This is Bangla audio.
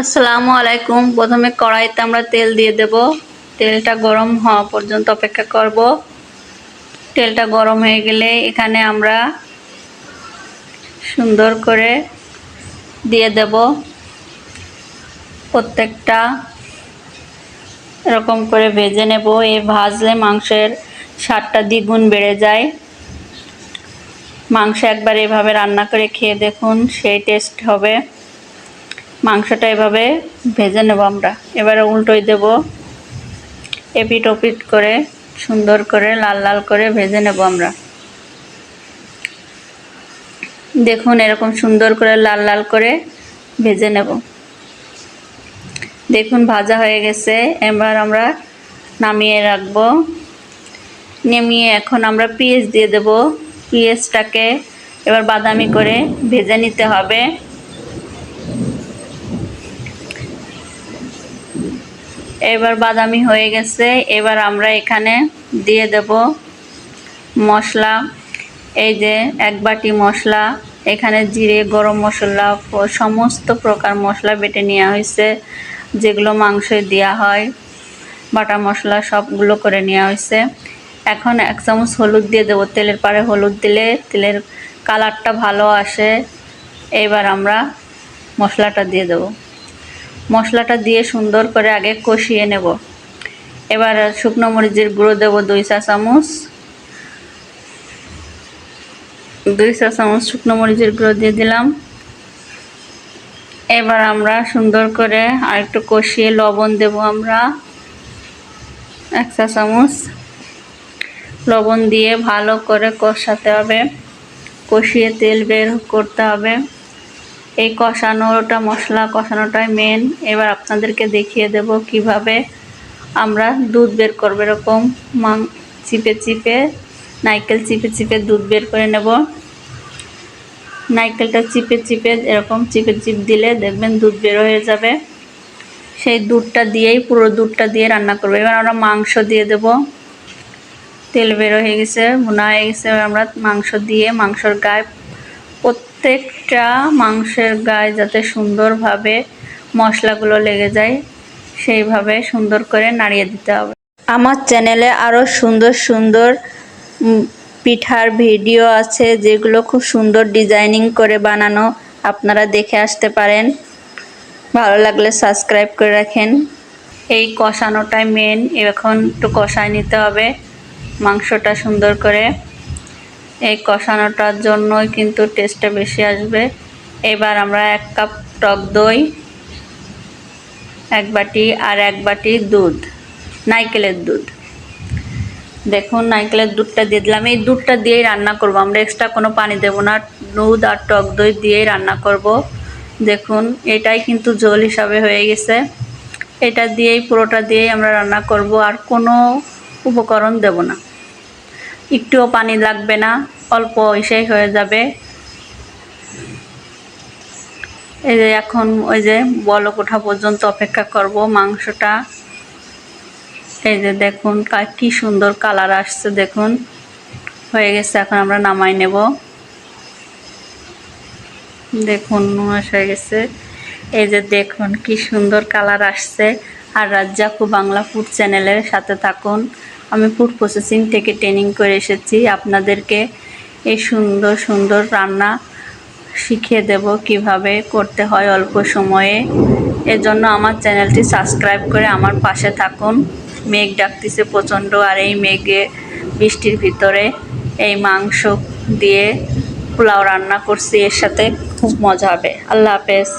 আসসালামু আলাইকুম। প্রথমে কড়াইতে আমরা তেল দিয়ে দেব। তেলটা গরম হওয়া পর্যন্ত অপেক্ষা করব। তেলটা গরম হয়ে গেলে এখানে আমরা সুন্দর করে দিয়ে দেব। প্রত্যেকটা এরকম করে ভেজে নেব। এই ভাজলে মাংসের স্বাদটা দ্বিগুণ বেড়ে যায়। মাংস একবার এভাবে রান্না করে খেয়ে দেখুন, সেই টেস্ট হবে। মাংসটা এভাবে ভেজে নেব আমরা। এবারে উল্টোই দেব এপিট ওপিট করে, সুন্দর করে, লাল লাল করে ভেজে নেব আমরা। দেখুন এরকম সুন্দর করে লাল লাল করে ভেজে নেব। দেখুন ভাজা হয়ে গেছে। এবার আমরা নামিয়ে রাখব। নেমিয়ে এখন আমরা পেঁয়াজ দিয়ে দেব। পেঁয়াজটাকে এবার বাদামি করে ভেজে নিতে হবে। এবার বাদামি হয়ে গেছে। এবার আমরা এখানে দিয়ে দেব মশলা। এই যে এক বাটি মশলা, এখানে জিরে, গরম মশলা, সমস্ত প্রকার মশলা বেটে নেওয়া হয়েছে, যেগুলো মাংসে দেওয়া হয়। বাটা মশলা সবগুলো করে নেওয়া হয়েছে। এখন এক চামচ হলুদ দিয়ে দেবো। তেলের পাড়ে হলুদ দিলে তেলের কালারটা ভালো আসে। এবার আমরা মশলাটা দিয়ে দেবো। মশলাটা দিয়ে সুন্দর করে আগে কষিয়ে নেব। এবার শুকনো মরিচের গুঁড়ো দেব দুই চা চামচ। দুই চা চামচ শুকনো মরিচের গুঁড়ো দিয়ে দিলাম। এবার আমরা সুন্দর করে আরেকটু কষিয়ে লবণ দেব আমরা। এক চা চামচ। লবণ দিয়ে ভালো করে কষাতে হবে। কষিয়ে তেল বের করতে হবে। এই কষানোটা মশলা কষানোটাই মেন এবার আপনাদেরকে দেখিয়ে দেব কীভাবে আমরা দুধ বের করব এরকম। মাং চিপে চিপে, নারকেল চিপে চিপে দুধ বের করে নেব। নারকেলটা চিপে চিপে এরকম চিপে চিপ দিলে দেখবেন দুধ বের হয়ে যাবে। সেই দুধটা দিয়েই, পুরো দুধটা দিয়ে রান্না করব। এবার আমরা মাংস দিয়ে দেব। তেল বের হয়ে গেছে, ভুনা হয়ে গেছে। আমরা মাংস দিয়ে, মাংসর গায়ে প্রত্যেকটা মাংসের গায়ে যাতে সুন্দরভাবে মশলাগুলো লেগে যায়, সেইভাবে সুন্দর করে নাড়িয়ে দিতে হবে। আমার চ্যানেলে আরও সুন্দর সুন্দর পিঠার ভিডিও আছে যেগুলো খুব সুন্দর ডিজাইনিং করে বানানো। আপনারা দেখে আসতে পারেন। ভালো লাগলে সাবস্ক্রাইব করে রাখেন। এই কষানোটাই মেন এখন একটু কষায় নিতে হবে। মাংসটা সুন্দর করে এই কষানোটার জন্যই কিন্তু টেস্টটা বেশি আসবে। এবার আমরা এক কাপ টক দই, এক বাটি আর এক বাটি দুধ, নাইকেলের দুধ। দেখুন, নাইকেলের দুধটা দিয়ে দিলাম। এই দুধটা দিয়েই রান্না করব। আমরা এক্সট্রা কোনো পানি দেব না। দুধ আর টক দই দিয়েই রান্না করব। দেখুন, এটাই কিন্তু ঝোল হিসাবে হয়ে গেছে। এটা দিয়েই, পুরোটা দিয়েই আমরা রান্না করব। আর কোনো উপকরণ দেব না। একটুও পানি লাগবে না, অল্প ইসেই হয়ে যাবে। এই যে এখন ওই যে বলক ওঠা পর্যন্ত অপেক্ষা করব মাংসটা। এই যে দেখুন, কি সুন্দর কালার আসছে দেখুন। হয়ে গেছে, এখন আমরা নামাই নেব। দেখুন হয়ে গেছে। এই যে দেখুন, কি সুন্দর কালার আসছে। আর রাজ্জাকু বাংলা ফুড চ্যানেলের সাথে থাকুন। আমি ফুড প্রসেসিং থেকে ট্রেনিং করে এসেছি। আপনাদেরকে এই সুন্দর সুন্দর রান্না শিখিয়ে দেব কীভাবে করতে হয় অল্প সময়ে। এজন্য আমার চ্যানেলটি সাবস্ক্রাইব করে আমার পাশে থাকুন। মেঘ ডাকতেছে প্রচণ্ড আর এই মেঘে বৃষ্টির ভিতরে এই মাংস দিয়ে পোলাও রান্না করছি, এর সাথে খুব মজা হবে। আল্লাহ হাফেজ।